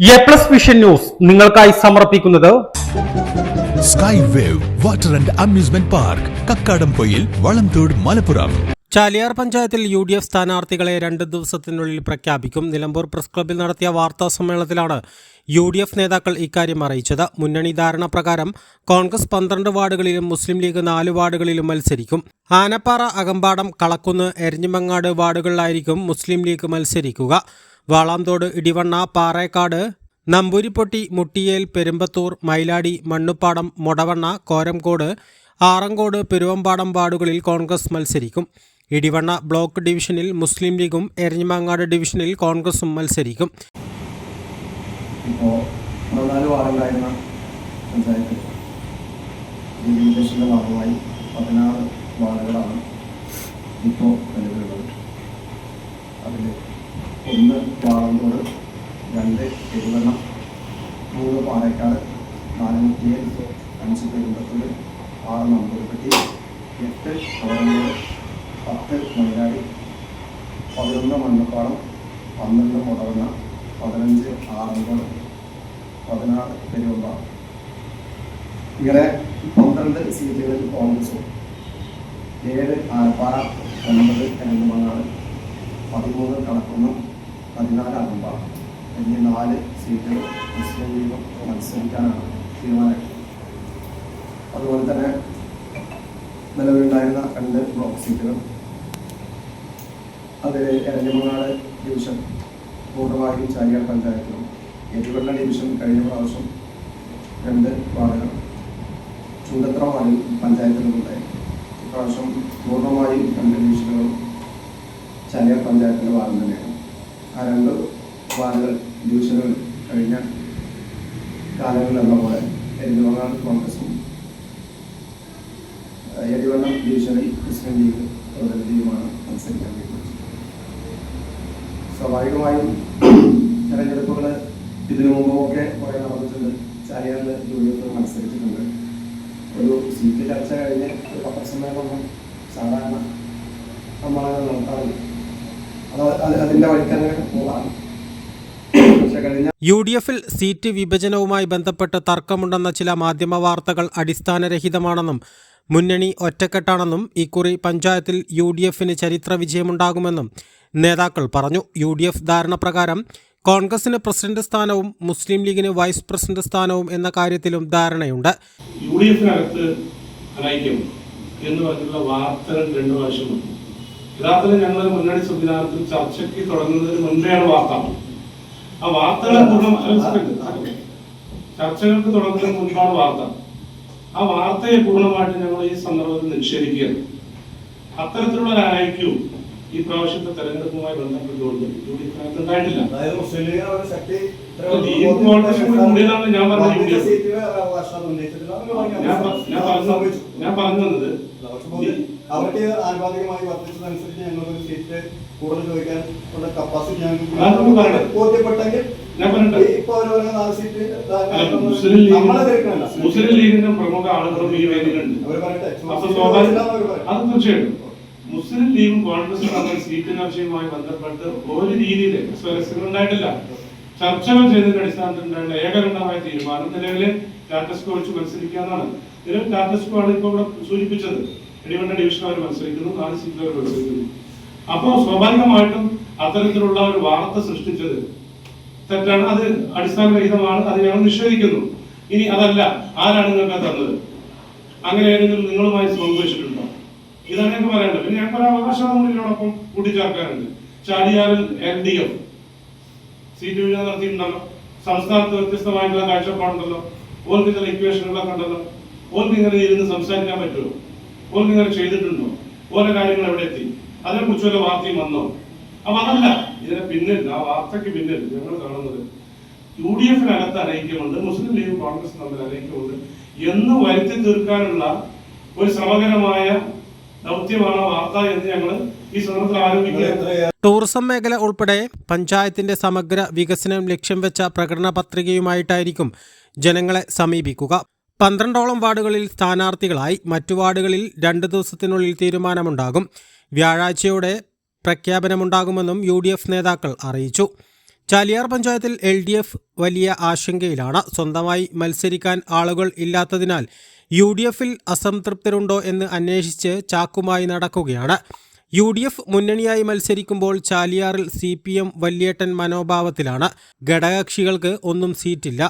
A plus vision news നിങ്ങൾക്കായി സമർപ്പിക്കുന്നത് Sky Wave water and amusement park Kakkadampoyil Valamthode Malappuram Chaliyar പഞ്ചായത്തിൽ U D F സ്ഥാനാർത്ഥികളെ രണ്ട് ദിവസത്തിനുള്ളിൽ പ്രഖ്യാപിക്കും. നിലമ്പൂർ പ്രസ് ക്ലബ്ബിൽ നടത്തിയ വാർത്താ സമ്മേളനത്തിലാണ് യു ഡി എഫ് നേതാക്കൾ ഇക്കാര്യം അറിയിച്ചത്. മുന്നണി ധാരണ പ്രകാരം കോൺഗ്രസ് പന്ത്രണ്ട് വാർഡുകളിലും മുസ്ലിം ലീഗ് നാല് വാർഡുകളിലും മത്സരിക്കും. ആനപ്പാറ അകമ്പാടം കളക്കുന്ന് എരഞ്ഞിമങ്ങാട് വാർഡുകളിലായിരിക്കും മുസ്ലിം ലീഗ് മത്സരിക്കുക. വാളാംതോട് ഇടിവണ്ണ പാറേക്കാട് നമ്പൂരിപ്പൊട്ടി മുട്ടിയേൽ പെരുമ്പത്തൂർ മൈലാടി മണ്ണുപ്പാടം മൊടവണ്ണ കോരംകോട് ആറങ്കോട് പെരുവമ്പാടം വാർഡുകളിൽ കോൺഗ്രസ് മത്സരിക്കും. ഇടിവണ്ണ ബ്ലോക്ക് ഡിവിഷനിൽ മുസ്ലിം ലീഗും എരഞ്ഞിമാങ്ങാട് ഡിവിഷനിൽ കോൺഗ്രസും മത്സരിക്കും. ഇപ്പോൾ ഇപ്പോൾ നാല് മുറ്റിയൽ അഞ്ച് പെരുമ്പത്തൂർ ആറ് നമ്പൂരിപ്പട്ടി എട്ട് കോരങ്ങോട് പത്ത് മൈനാടി പതിനൊന്ന് മണ്ണപ്പാടം പന്ത്രണ്ട് മുടവണ്ണ പതിനഞ്ച് ആറങ്കോട് പതിനാറ് പെരുമ്പാറ ഇങ്ങനെ പന്ത്രണ്ട് സീറ്റുകളിൽ കോൺഗ്രസും ഏഴ് ആലപ്പാറ ഒൻപത് എരഞ്ഞമങ്ങാട് പതിമൂന്ന് കണക്കുന്നും പതിനാല് അറമ്പാറ എന്നീ നാല് സീറ്റുകൾ മുസ്ലിം ലീഗ് മത്സരിക്കാനാണ്. തീരുമാനം അതുപോലെ തന്നെ നിലവിലുണ്ടായിരുന്ന രണ്ട് ബ്ലോക്ക് സീറ്റുകൾ. അതിൽ എരഞ്ഞമങ്ങാട് ഡിവിഷൻ പൂർണമായും ചാലിയാർ പഞ്ചായത്തിലും ഏറ്റുപെട്ട ഡിവിഷൻ കഴിഞ്ഞ പ്രാവശ്യം രണ്ട് വാർഡുകൾ ചുണ്ടത്ര വാർഡിൽ പഞ്ചായത്തിലുണ്ടായി ഇപ്രാവശ്യം പൂർണമായും രണ്ട് ഡിവിഷനുകളും ചാലിയാർ പഞ്ചായത്തിന്റെ വാർഡ് തന്നെയാണ്. ആ രണ്ട് വാർഡുകൾ ഡിവിഷനുകൾ കഴിഞ്ഞ കാലങ്ങളിലെന്ന പോലെ എരുമങ്ങാട് കോൺഗ്രസും. എരിവെള്ളം ഡിവിഷനിൽ മുസ്ലിം ലീഗ് പ്രതിനിധിയുമാണ് മത്സരിക്കാൻ സ്വാഭാവികമായും തെരഞ്ഞെടുപ്പുകൾ ഇതിനു മുമ്പൊക്കെ കുറേ നടന്നിട്ടുണ്ട്. ചാലിയാറിൽ യു ഡി എഫ് മത്സരിച്ചിട്ടുണ്ട്. ഒരു സീറ്റ് ചർച്ച കഴിഞ്ഞ് ഒരു പത്രസമ്മേളനം സാധാരണ നമ്മളങ്ങനെ നടത്താറില്ല അത് അത് അതിന്റെ വഴിക്ക് അങ്ങനെ പോകാം പക്ഷെ കഴിഞ്ഞ യു ഡി എഫിൽ സീറ്റ് വിഭജനവുമായി ബന്ധപ്പെട്ട് തർക്കമുണ്ടെന്ന ചില മാധ്യമ വാർത്തകൾ അടിസ്ഥാനരഹിതമാണെന്നും മുന്നണി ഒറ്റക്കെട്ടാണെന്നും ഇക്കുറി പഞ്ചായത്തിൽ യു ഡി എഫിന് ചരിത്ര വിജയമുണ്ടാകുമെന്നും നേതാക്കൾ പറഞ്ഞു. യു ഡി എഫ് ധാരണ പ്രകാരം കോൺഗ്രസിന് പ്രസിഡന്റ് സ്ഥാനവും മുസ്ലിം ലീഗിന് വൈസ് പ്രസിഡന്റ് സ്ഥാനവും എന്ന കാര്യത്തിലും ധാരണയുണ്ട്. യു ഡി എഫിനകത്ത് അനൈക്യം എന്ന് പറഞ്ഞുള്ള വാർത്തകൾ രണ്ടു പ്രാവശ്യം യഥാർത്ഥത്തിൽ ഞങ്ങൾ മുന്നണി സംവിധാനത്തിൽ ചർച്ചയ്ക്ക് തുടങ്ങുന്നതിന് മുൻപെയാണ് വാർത്ത ആ വാർത്തകൾ പൂർണ ചർച്ചകൾക്ക് തുടങ്ങുന്ന മുൻപാണ് വാർത്ത. ആ വാർത്തയെ പൂർണമായിട്ട് ഞങ്ങൾ ഈ സന്ദർഭത്തിൽ നിക്ഷേപിക്കുക അത്തരത്തിലുള്ള ഒരു അനൈക്യവും ഈ പ്രാവശ്യത്തെ തെരഞ്ഞെടുപ്പുമായി ബന്ധപ്പെട്ടുകൊണ്ട് യു ഡി ഉണ്ടായിട്ടില്ല. ഞാൻ പറഞ്ഞത് ഞാൻ പറഞ്ഞു വന്നത് അവർക്ക് ആനുപാതികമായി വർദ്ധിച്ചതനുസരിച്ച് ഞങ്ങൾക്ക് സീറ്റ് കൂടുതൽ ചോദിക്കാൻ ഉള്ള കപ്പാസിറ്റി. ഞങ്ങൾക്ക് ബോധ്യപ്പെട്ടെങ്കിൽ മുസ്ലിം ലീഗിന്റെ പ്രമുഖ ആളുകളും ഈ വേദിയിലുണ്ട്. അത് തീർച്ചയായിട്ടും. മുസ്ലിം ലീഗും കോൺഗ്രസും തമ്മിൽ സീറ്റിന് ആവശ്യവുമായി ബന്ധപ്പെട്ട് ഒരു രീതിയിൽ ഉണ്ടായിട്ടില്ല. ചർച്ചകൾ ചെയ്തതിന്റെ അടിസ്ഥാനത്തിൽ ഉണ്ടായുള്ള ഏകകണ്ഠമായ തീരുമാനം നിലവിലെ ടാറ്റസ്കോ വെച്ച് മത്സരിക്കുക നിലവിൽ ടാറ്റസ്കോ ആണ് ഇപ്പോൾ ഇവിടെ സൂചിപ്പിച്ചത്. ഇടിവണ്ണ ഡിവിഷൻ അവർ മത്സരിക്കുന്നു നാല് സീറ്റിൽ അവർ മത്സരിക്കുന്നു. അപ്പോൾ സ്വാഭാവികമായിട്ടും അത്തരത്തിലുള്ള ഒരു വാർത്ത സൃഷ്ടിച്ചത് തെറ്റാണ്. അത് അടിസ്ഥാനരഹിതമാണ് അത് ഞങ്ങൾ നിഷേധിക്കുന്നു. ഇനി അതല്ല ആരാണ് നിങ്ങൾക്ക് തന്നത്? അങ്ങനെ ഏതെങ്കിലും നിങ്ങളുമായി സംഭവിച്ചിട്ടുണ്ടോ ഇതാണ് ഞങ്ങൾക്ക് പറയേണ്ടത് പിന്നെ ഞങ്ങൾക്ക് ഒരു അവകാശം കൂടി ഇതിനോടൊപ്പം കൂട്ടിച്ചേർക്കാനുണ്ട്. ചാലിയാറിൽ എൽ ഡി എഫ് സീറ്റ് വിഭജനം നടത്തിയിട്ടുണ്ടല്ലോ. സംസ്ഥാനത്ത് വ്യത്യസ്തമായിട്ടുള്ള കാഴ്ചപ്പാടുണ്ടല്ലോ. ഓർക്ക് ചില ഇക്വേഷനുകളൊക്കെ ഉണ്ടല്ലോ. ഓർക്ക് ഇങ്ങനെ ഇരുന്ന് സംസാരിക്കാൻ പറ്റുമോ? ഓർക്ക് ഇങ്ങനെ ചെയ്തിട്ടുണ്ടോ? ഓരോ കാര്യങ്ങൾ എവിടെ എത്തി? അതിനെ കുറിച്ച് വല്ല വാർത്തയും വന്നോ? അപ്പൊ അതല്ല ഇതിന് പിന്നിൽ ആ വാർത്തയ്ക്ക് പിന്നിൽ ഞങ്ങൾ കാണുന്നത് യു ഡി എഫിനകത്ത് അനൈക്യമുണ്ട് മുസ്ലിം ലീഗ് കോൺഗ്രസ് തമ്മിൽ അനൈക്യമുണ്ട് എന്ന് വരുത്തി തീർക്കാനുള്ള ഒരു ശ്രമകരമായ വാർത്ത ഈ ടൂറിസം മേഖല ഉൾപ്പെടെ പഞ്ചായത്തിന്റെ സമഗ്ര വികസനം ലക്ഷ്യം വെച്ച പ്രകടന പത്രികയുമായിട്ടായിരിക്കും ജനങ്ങളെ സമീപിക്കുക. പന്ത്രണ്ടോളം വാർഡുകളിൽ സ്ഥാനാർത്ഥികളായി മറ്റു വാർഡുകളിൽ രണ്ട് ദിവസത്തിനുള്ളിൽ തീരുമാനമുണ്ടാകും. വ്യാഴാഴ്ചയോടെ പ്രഖ്യാപനമുണ്ടാകുമെന്നും യു ഡി എഫ് നേതാക്കൾ അറിയിച്ചു. ചാലിയാർ പഞ്ചായത്തിൽ എൽ ഡി എഫ് വലിയ ആശങ്കയിലാണ്. സ്വന്തമായി മത്സരിക്കാൻ ആളുകൾ ഇല്ലാത്തതിനാൽ യു ഡി എഫിൽ അസംതൃപ്തരുണ്ടോ എന്ന് അന്വേഷിച്ച് ചാക്കുമായി നടക്കുകയാണ്. യു ഡി എഫ് മുന്നണിയായി മത്സരിക്കുമ്പോൾ ചാലിയാറിൽ സി പി എം വല്യേട്ടൻ മനോഭാവത്തിലാണ്. ഘടകകക്ഷികൾക്ക് ഒന്നും സീറ്റില്ല.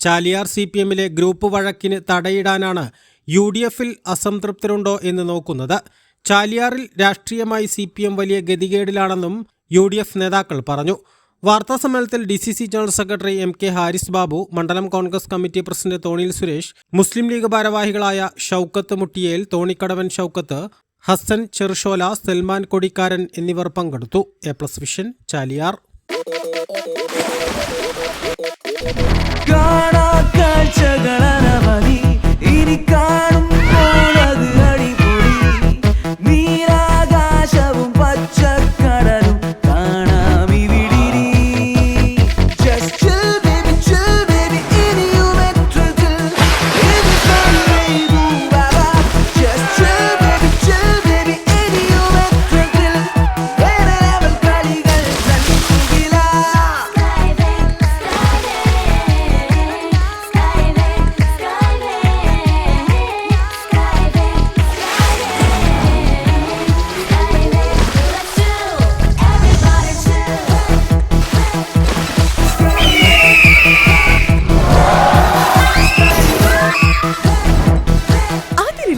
ചാലിയാർ സി പി എമ്മിലെ ഗ്രൂപ്പ് വഴക്കിന് തടയിടാനാണ് യു ഡി എഫിൽ അസംതൃപ്തരുണ്ടോ എന്ന് നോക്കുന്നത്. ചാലിയാറിൽ രാഷ്ട്രീയമായി സി പി എം വലിയ ഗതികേടിലാണെന്നും യു ഡി എഫ് നേതാക്കൾ പറഞ്ഞു. വാർത്താ സമ്മേളനത്തിൽ D C C general secretary M K Haris Babu മണ്ഡലം കോൺഗ്രസ് കമ്മിറ്റി പ്രസിഡന്റ് തോണിയിൽ സുരേഷ് മുസ്ലിം ലീഗ് ഭാരവാഹികളായ ഷൌക്കത്ത് മുട്ടിയേൽ തോണിക്കടവൻ ഷൌക്കത്ത് ഹസൻ ചെറുഷോല സൽമാൻ കൊടിക്കാരൻ എന്നിവർ പങ്കെടുത്തു. A plus Vision Chaliyar. കാണാ